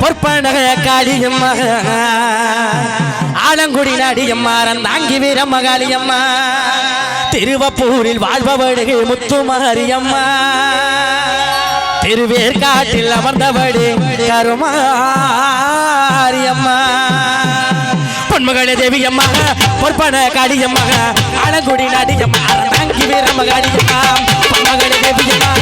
பொற்பனக காளியம்மா ஆலங்குடி நடியம்மா தாங்கி வீர மகாளியம்மா திருவப்பூரில் வாழ்பவடு முத்துமாரியம்மா திருவேற்காட்டில் அமர்ந்தபடி கருமாரியம்மா. பொன்மகளே தேவியம்மா பொற்பன காளியம்மா ஆலங்குடி நடியம்மா தாங்கி வீரமகாளியம்மா பொன்மகளே தேவியம்மா.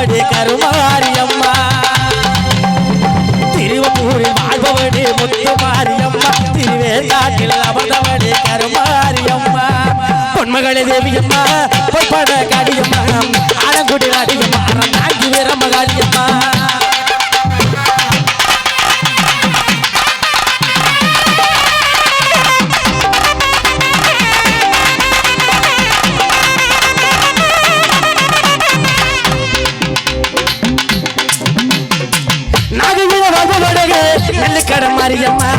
அமர்ந்தவடு கருமாரியம்மா. திருவப்பூரில் வாழ்பவடு முத்துமாரியம்மா. திருவேற்காட்டில் அமர்ந்தவடு கருமாரியம்மா. பொன்மகளே தேவியம்மா பொற்பட காடியம்மா. ஆலங்குடி நாடியம்மா நான்கு வீரமகாளியம்மா. வாழ்பவடகு நெல்லுக்கட மாரியம்மா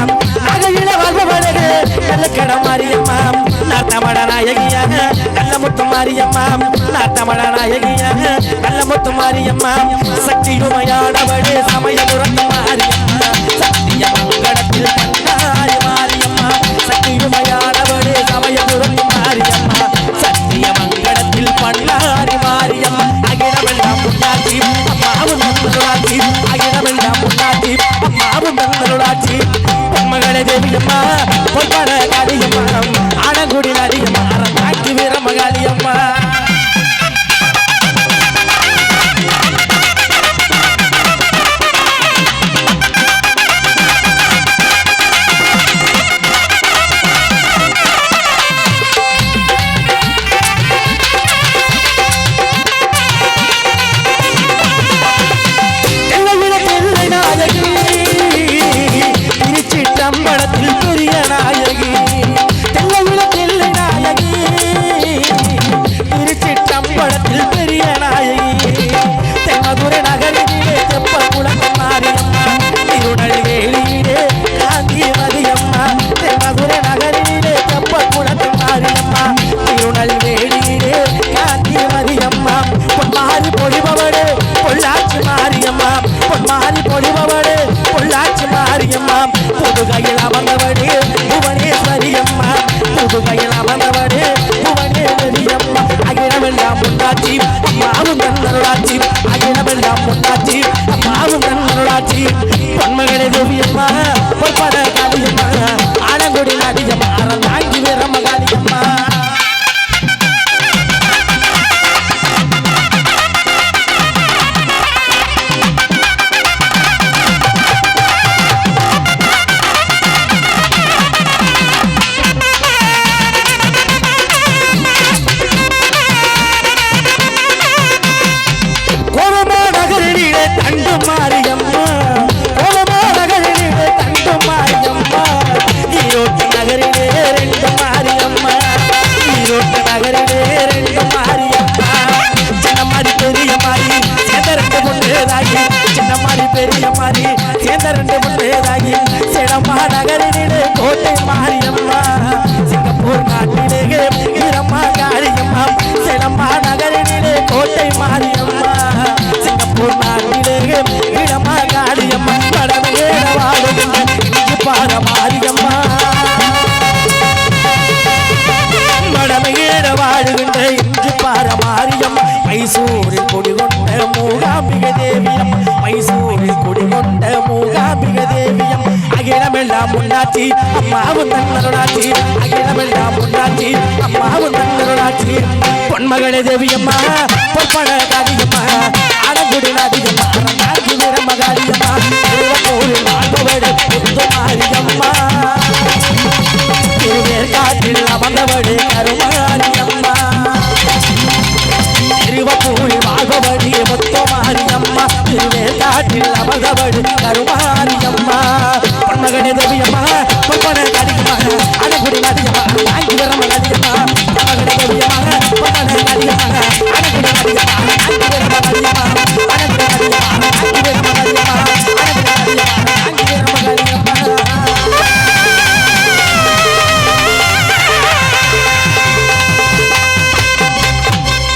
நகையில வாழ்பவடகு நெல்லுக்கட மாரியம்மா நாட்டமட நாயகியாக நல்ல முத்து மாரியம்மா நாட்டமட நாயகியாக நல்ல முத்து மாரியம்மா. சக்தியுமையானவடு சமயபுரத்து மாரியம்மா. சக்தியம்மா பொன்மகளே பொற்பட காளியம்மா மைசூரில் குடிகொண்ட மூகாம்பிக தேவியம். மைசூரில் குடிகொண்ட மூகாம்பிக தேவியம். அகிலமெல்லாம் முன்னாச்சி அம்மாவும் தன்னருளாச்சி அகிலமெல்லாம் முன்னாச்சி அம்மாவும் தன்னருளாச்சி பொன்மகளே தேவியம்மா பொற்பட காவியம்மா அடங்குடி நாடியம்மா அடியே மொத்தமாரியம்மா. திருவேட்டாட்டில் அமர்ந்தவள் கருமாரியம்மா. பொன்மகனே தவியம்மா பொப்பனை கடிக்கமாக அடகுடி நதியம்மா ஆங்கி நதியம்மா பொன்மகனே தவியம்மா